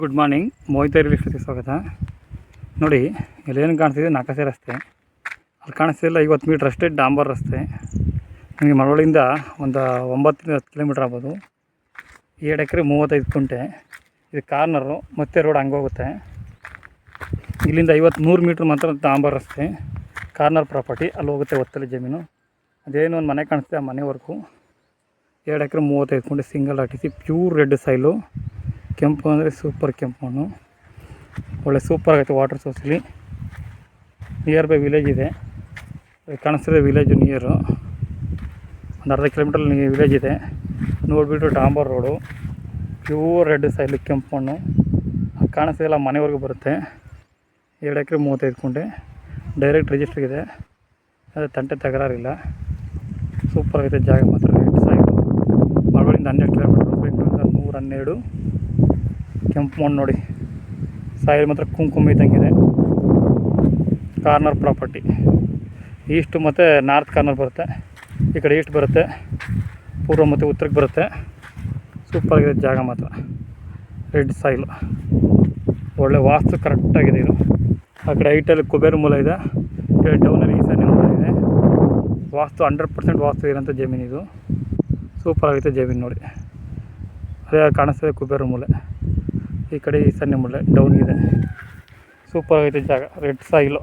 Good morning Mohita real ಎಸ್ಟೇಟ್ಗೆ ಸ್ವಾಗತ. ನೋಡಿ, ಇಲ್ಲೇನು ಕಾಣಿಸ್ತಿದೆ ನಾಲ್ಕಸೆ ರಸ್ತೆ. ಅಲ್ಲಿ ಕಾಣಿಸ್ತಿಲ್ಲ ಐವತ್ತು ಮೀಟ್ರ್ ಅಷ್ಟೇ ಡಾಂಬರ್ ರಸ್ತೆ. ನಿಮಗೆ ಮಳವಳ್ಳಿಯಿಂದ ಒಂದು ಒಂಬತ್ತರಿಂದ ಹತ್ತು ಕಿಲೋಮೀಟ್ರ್ ಆಗ್ಬೋದು. ಏಳು ಎಕರೆ ಮೂವತ್ತೈದು ಕುಂಟೆ. ಇದು ಕಾರ್ನರು, ಮತ್ತೆ ರೋಡ್ ಹಂಗೆ ಹೋಗುತ್ತೆ. ಇಲ್ಲಿಂದ ಐವತ್ತು ನೂರು ಮೀಟ್ರ್ ಮಾತ್ರ ಡಾಂಬರ್ ರಸ್ತೆ. ಕಾರ್ನರ್ ಪ್ರಾಪರ್ಟಿ, ಅಲ್ಲಿ ಹೋಗುತ್ತೆ ಒತ್ತಲ್ಲಿ ಜಮೀನು. ಅದೇನು ಒಂದು ಮನೆ ಕಾಣಿಸ್ತಿದೆ ಆ ಮನೆವರೆಗೂ ಎರಡು ಎಕರೆ ಮೂವತ್ತೈದು ಕುಂಟೆ single R T C pure red soil ಕೆಂಪು ಅಂದರೆ ಸೂಪರ್ ಕೆಂಪು ಮಣ್ಣು. ಒಳ್ಳೆ ಸೂಪರ್ ಆಗುತ್ತೆ ವಾಟರ್ ಸೋರ್ಸಲ್ಲಿ ನಿಯರ್ ಬೈ ವಿಲೇಜ್ ಇದೆ. ಕಾಣಿಸ್ತಿದೆ ವಿಲೇಜು ನಿಯರು ಒಂದು ಅರ್ಧ ಕಿಲೋಮೀಟರ್ ವಿಲೇಜ್ ಇದೆ. ನೋಡಿಬಿಟ್ಟು ಡಾಂಬರ್ ರೋಡು ಪ್ಯೂರ್ ರೆಡ್ ಸೈಲು ಕೆಂಪು ಮಣ್ಣು. ಅಲ್ಲಿ ಕಾಣಿಸ್ತಿದೆಲ್ಲ ಮನೆವರೆಗೂ ಬರುತ್ತೆ. ಎರಡು ಎಕರೆ ಮೂವತ್ತೈದು ಕುಂಟೆ. ಡೈರೆಕ್ಟ್ ರಿಜಿಸ್ಟ್ರ್ ಇದೆ. ಅದೇ ತಂಟೆ ತಗರಾರಿಲ್ಲ. ಸೂಪರ್ ಆಗುತ್ತೆ ಜಾಗ ಮಾತ್ರ. ರೆಡ್ ಮಳವಳ್ಳಿಯಿಂದ ಹನ್ನೆರಡು ಕಿಲೋಮೀಟ್ರು ಬೆಂಗಳೂರಿಂದ ನೂರ ಹನ್ನೆರಡು. ಕೆಂಪು ಮಣ್ಣು ನೋಡಿ. ಸಾಯಿಲ್ ಮಾತ್ರ ಕುಂಕುಮ ಇದ್ದಂಗಿದೆ. Corner property. ಈಸ್ಟು ಮತ್ತು ನಾರ್ತ್ ಕಾರ್ನರ್ ಬರುತ್ತೆ. ಈ ಕಡೆ ಈಸ್ಟ್ ಬರುತ್ತೆ. ಪೂರ್ವ ಮತ್ತು ಉತ್ತರಕ್ಕೆ ಬರುತ್ತೆ. ಸೂಪರಾಗಿದೆ ಜಾಗ ಮಾತ್ರ. ರೆಡ್ ಸಾಯಿಲ್ ಒಳ್ಳೆ ವಾಸ್ತು ಕರೆಕ್ಟಾಗಿದೆ ಇದು. ಆ ಕಡೆ ಐಟಲ್ಲಿ ಕುಬೇರು ಮೂಲ ಇದೆ. ಡೌನಲ್ಲಿ ಈಶಾನ್ಯ ಮೂಲ ಇದೆ. ವಾಸ್ತು ಹಂಡ್ರೆಡ್ ಪರ್ಸೆಂಟ್ ವಾಸ್ತು ಇರೋಂಥ ಜಮೀನು ಇದು. ಸೂಪರ್ ಆಗೈತೆ ಜಮೀನು ನೋಡಿ. ಅದೇ ಕಾಣಿಸ್ತದೆ ಕುಬೇರು ಮೂಲೆ. ಈ ಕಡೆ ಈ ಸಣ್ಣ ಮುಳ್ಳೆ ಡೌನ್ ಇದೆ. ಸೂಪರ್ ಆಗೈತೆ ಜಾಗ ರೆಡ್ ಸಾಯಿಲು